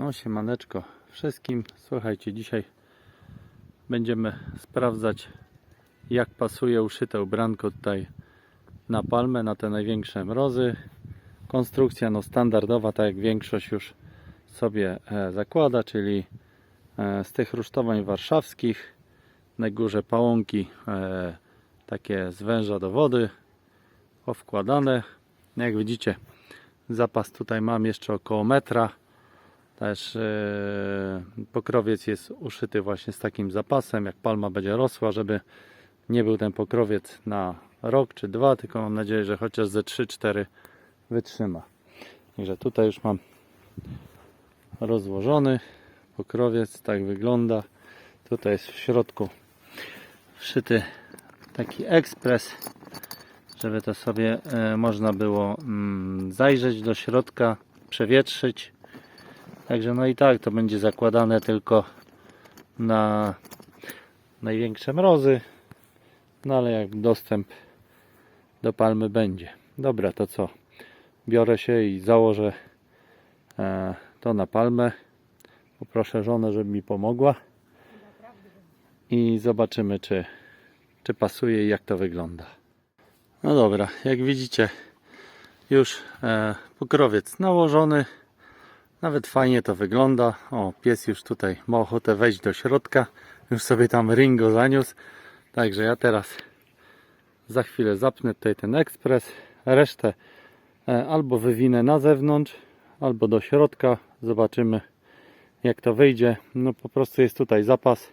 No siemaneczko wszystkim. Słuchajcie, dzisiaj będziemy sprawdzać jak pasuje uszyte ubranko tutaj na palmę, na te największe mrozy. Konstrukcja no standardowa, tak jak większość już sobie e, zakłada, czyli e, z tych rusztowań warszawskich. Na górze pałąki e, takie z węża do wody powkładane. Jak widzicie zapas tutaj mam jeszcze około metra. Też e, pokrowiec jest uszyty właśnie z takim zapasem, jak palma będzie rosła, żeby nie był ten pokrowiec na rok czy dwa, tylko mam nadzieję, że chociaż ze 3-4 wytrzyma. Także tutaj już mam rozłożony pokrowiec, tak wygląda. Tutaj jest w środku wszyty taki ekspres, żeby to sobie e, można było mm, zajrzeć do środka, przewietrzyć. Także no i tak to będzie zakładane tylko na największe mrozy. No ale jak dostęp do palmy będzie. Dobra, to co? Biorę się i założę e, to na palmę. Poproszę żonę, żeby mi pomogła. I zobaczymy, czy, czy pasuje i jak to wygląda. No dobra, jak widzicie, już e, pokrowiec nałożony. Nawet fajnie to wygląda. O, pies już tutaj ma ochotę wejść do środka. Już sobie tam Ringo zaniósł. Także ja teraz za chwilę zapnę tutaj ten ekspres. Resztę e, albo wywinę na zewnątrz, albo do środka. Zobaczymy jak to wyjdzie. No po prostu jest tutaj zapas,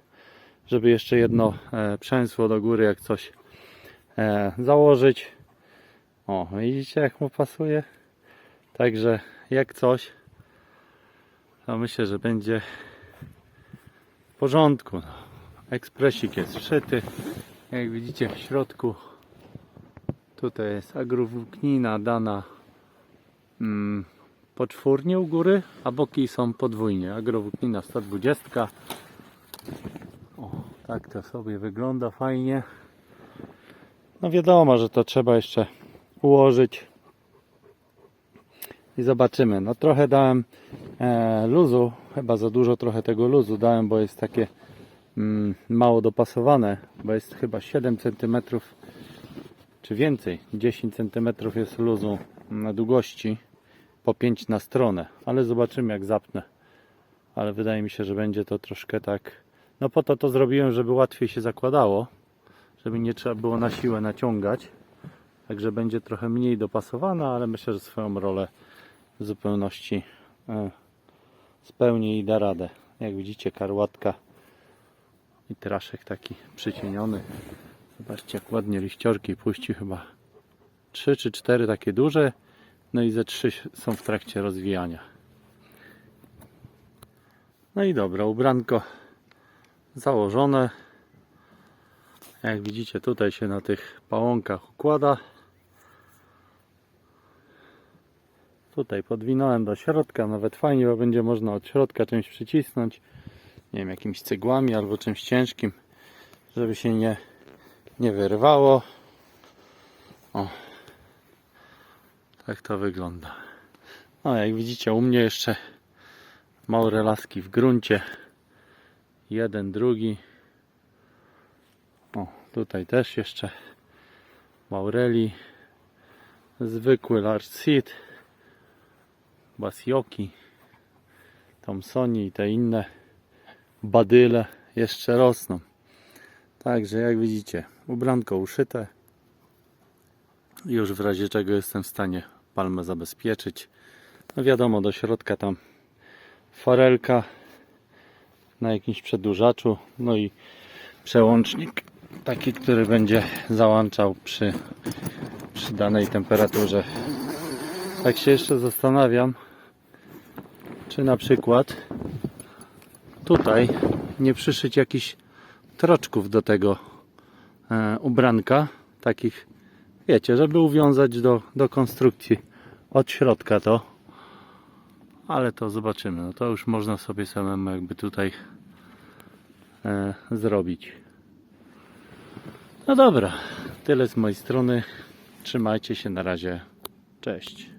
żeby jeszcze jedno e, przęsło do góry, jak coś e, założyć. O, widzicie jak mu pasuje? Także jak coś, to myślę, że będzie w porządku. No. Ekspresik jest wszyty. Jak widzicie w środku tutaj jest agrowłóknina dana mm, poczwórnie u góry, a boki są podwójnie. Agrowłóknina 120. O, tak to sobie wygląda fajnie. No wiadomo, że to trzeba jeszcze ułożyć i zobaczymy. No trochę dałem luzu, chyba za dużo trochę tego luzu dałem, bo jest takie mm, mało dopasowane, bo jest chyba 7 cm czy więcej, 10 cm jest luzu na długości po 5 na stronę, ale zobaczymy jak zapnę. Ale wydaje mi się, że będzie to troszkę tak. No po to to zrobiłem, żeby łatwiej się zakładało, żeby nie trzeba było na siłę naciągać. Także będzie trochę mniej dopasowana, ale myślę, że swoją rolę w zupełności e, spełni i da radę. Jak widzicie, karłatka i traszek taki przycieniony. Zobaczcie, jak ładnie liściorki puści chyba 3 czy 4 takie duże. No i ze 3 są w trakcie rozwijania. No i dobra, ubranko założone. Jak widzicie, tutaj się na tych pałąkach układa. Tutaj podwinąłem do środka, nawet fajnie, bo będzie można od środka czymś przycisnąć. Nie wiem, jakimiś cegłami albo czymś ciężkim, żeby się nie, nie wyrwało. O, tak to wygląda. No, jak widzicie, u mnie jeszcze małe laski w gruncie. Jeden, drugi. O, tutaj też jeszcze Maureli. Zwykły large seed. Basioki. Thompsoni i te inne badyle jeszcze rosną. Także jak widzicie, ubranko uszyte. Już w razie czego jestem w stanie palmę zabezpieczyć. No wiadomo, do środka tam farelka na jakimś przedłużaczu, no i przełącznik taki, który będzie załączał przy, przy danej temperaturze. Tak się jeszcze zastanawiam, czy na przykład tutaj nie przyszyć jakichś troczków do tego e, ubranka, takich, wiecie, żeby uwiązać do, do konstrukcji od środka to. Ale to zobaczymy. No to już można sobie samemu jakby tutaj e, zrobić. No dobra, tyle z mojej strony. Trzymajcie się na razie. Cześć.